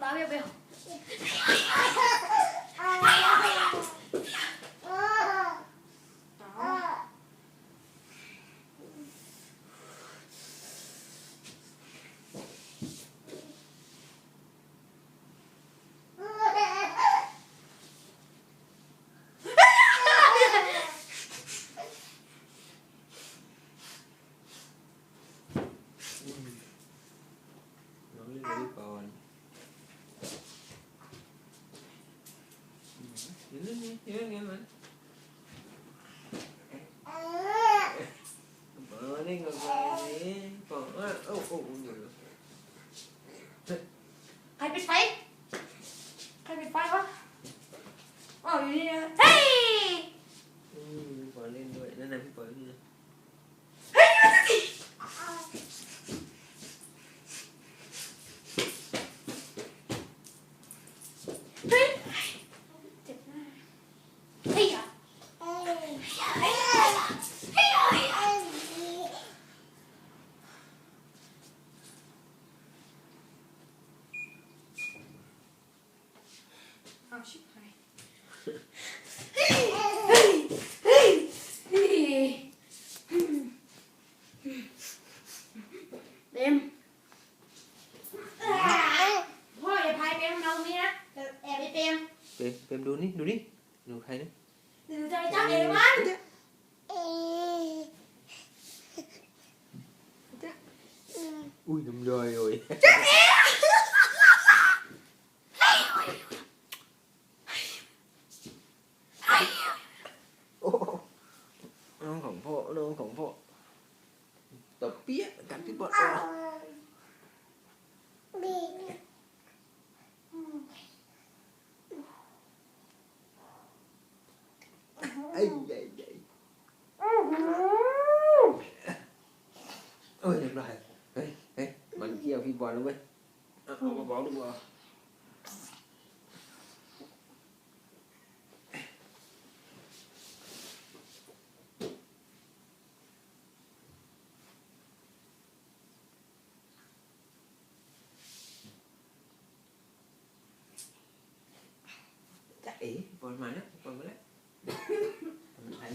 ำตาเบี้ยวเบี้ยว น้องเล่นกับพี่ปอนเดี๋ ยวเล่นนี่ยวเล่นนี่มันปอนเล่นกับปนี่ปอนอะโอ้โอ้โอ้เดี๋ยวใครปิดไฟ ใครปิดไฟวะอ๋ออยู่นี่นะเฮ้ย อืมพี่ปอนเล่นด้วยนั่นน่ะพี่ปอนนี่นะ เฮ้ยเจ็บหน้าเฮ้ยอะเฮ้ยอะเฮ้ยอะเฮ้ยอะเฮ้ยอะ เอาชิบหายเฮ้ยเฮ้ยเฮ้ยเฮ้ยเต็มพ่ออย่าพายเปมเราตรงนี้นะเดี๋ยวแอบไปเปรมเปมเปมดูนี่ดูนี่ดูใครนะหรือจะไปจับเองมันอุ้ยน้ำย่อยโอ้ยโอ้น้องของพ่อน้องของพ่อตบ เปี้ยกันพี่ปอนอะไอ้ใหญ่ใหญ่เอ้ยเรียบร้อยเฮ้ยเฮ้ยมันเกี่ยวพี่บอลแล้วเว้ยเอามาบอกดูว่า จะเอ๋บอลมาแล้วบอลมาแล้วมันไอ้